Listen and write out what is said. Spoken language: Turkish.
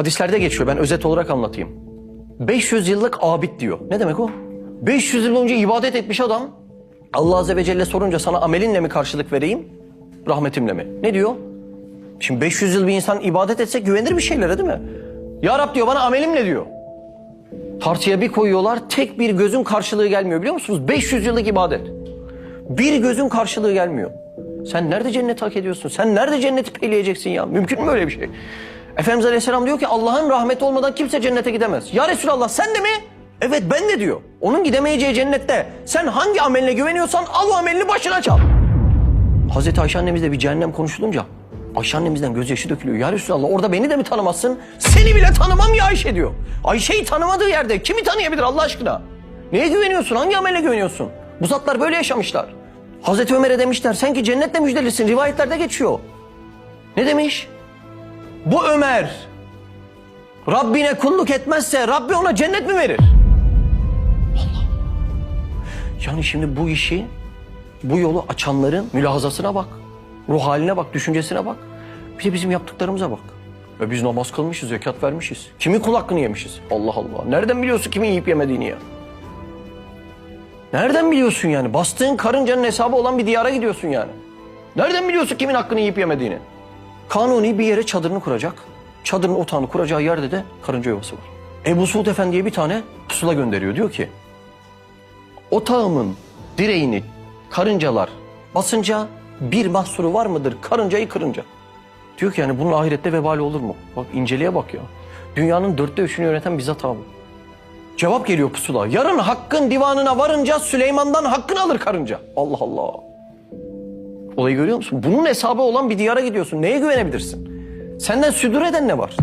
Hadislerde geçiyor. Ben özet olarak anlatayım. 500 yıllık abid diyor. Ne demek o? 500 yıl önce ibadet etmiş adam Allah Azze ve Celle sorunca sana amelinle mi karşılık vereyim, rahmetimle mi? Ne diyor? Şimdi 500 yıl bir insan ibadet etse güvenir bir şeylere değil mi? Ya Rab diyor bana amelimle diyor. Tartıya bir koyuyorlar tek bir gözün karşılığı gelmiyor biliyor musunuz? 500 yıllık ibadet. Bir gözün karşılığı gelmiyor. Sen nerede cenneti hak ediyorsun? Sen nerede cenneti peyleyeceksin ya? Mümkün mü böyle bir şey? Efendimiz Aleyhisselam diyor ki Allah'ın rahmeti olmadan kimse cennete gidemez. Ya Resulallah sen de mi? Evet ben de diyor. Onun gidemeyeceği cennette sen hangi ameline güveniyorsan al o amelini başına çal. Hazreti Ayşe annemizle bir cehennem konuşulunca Ayşe annemizden gözyaşı dökülüyor. Ya Resulallah orada beni de mi tanımazsın? Seni bile tanımam ya Ayşe diyor. Ayşe'yi tanımadığı yerde kimi tanıyabilir Allah aşkına? Neye güveniyorsun? Hangi amele güveniyorsun? Bu zatlar böyle yaşamışlar. Hazreti Ömer'e demişler sen ki cennetle müjdelisin. Rivayetlerde geçiyor. Ne demiş? Bu Ömer Rabbine kulluk etmezse Rabbi ona cennet mi verir? Allah. Yani şimdi bu işi bu yolu açanların mülahazasına bak. Ruh haline bak, düşüncesine bak. Bir de bizim yaptıklarımıza bak. Ve biz namaz kılmışız, zekat vermişiz. Kimin kul hakkını yemişiz? Allah Allah. Nereden biliyorsun kimin yiyip yemediğini ya? Nereden biliyorsun yani? Bastığın karıncanın hesabı olan bir diyara gidiyorsun yani. Nereden biliyorsun kimin hakkını yiyip yemediğini? Kanuni bir yere çadırını kuracak. Çadırın otağını kuracağı yerde de karınca yuvası var. Ebu Suud Efendi'ye bir tane pusula gönderiyor. Diyor ki otağımın direğini karıncalar basınca bir mahsuru var mıdır karıncayı kırınca? Diyor ki yani bunun ahirette vebali olur mu? Bak inceliğe bak ya. Dünyanın dörtte üçünü yöneten bizzat abi. Cevap geliyor pusula. Yarın hakkın divanına varınca Süleyman'dan hakkını alır karınca. Allah Allah. Olayı görüyor musun? Bunun hesabı olan bir diyara gidiyorsun. Neye güvenebilirsin? Senden südür eden ne var?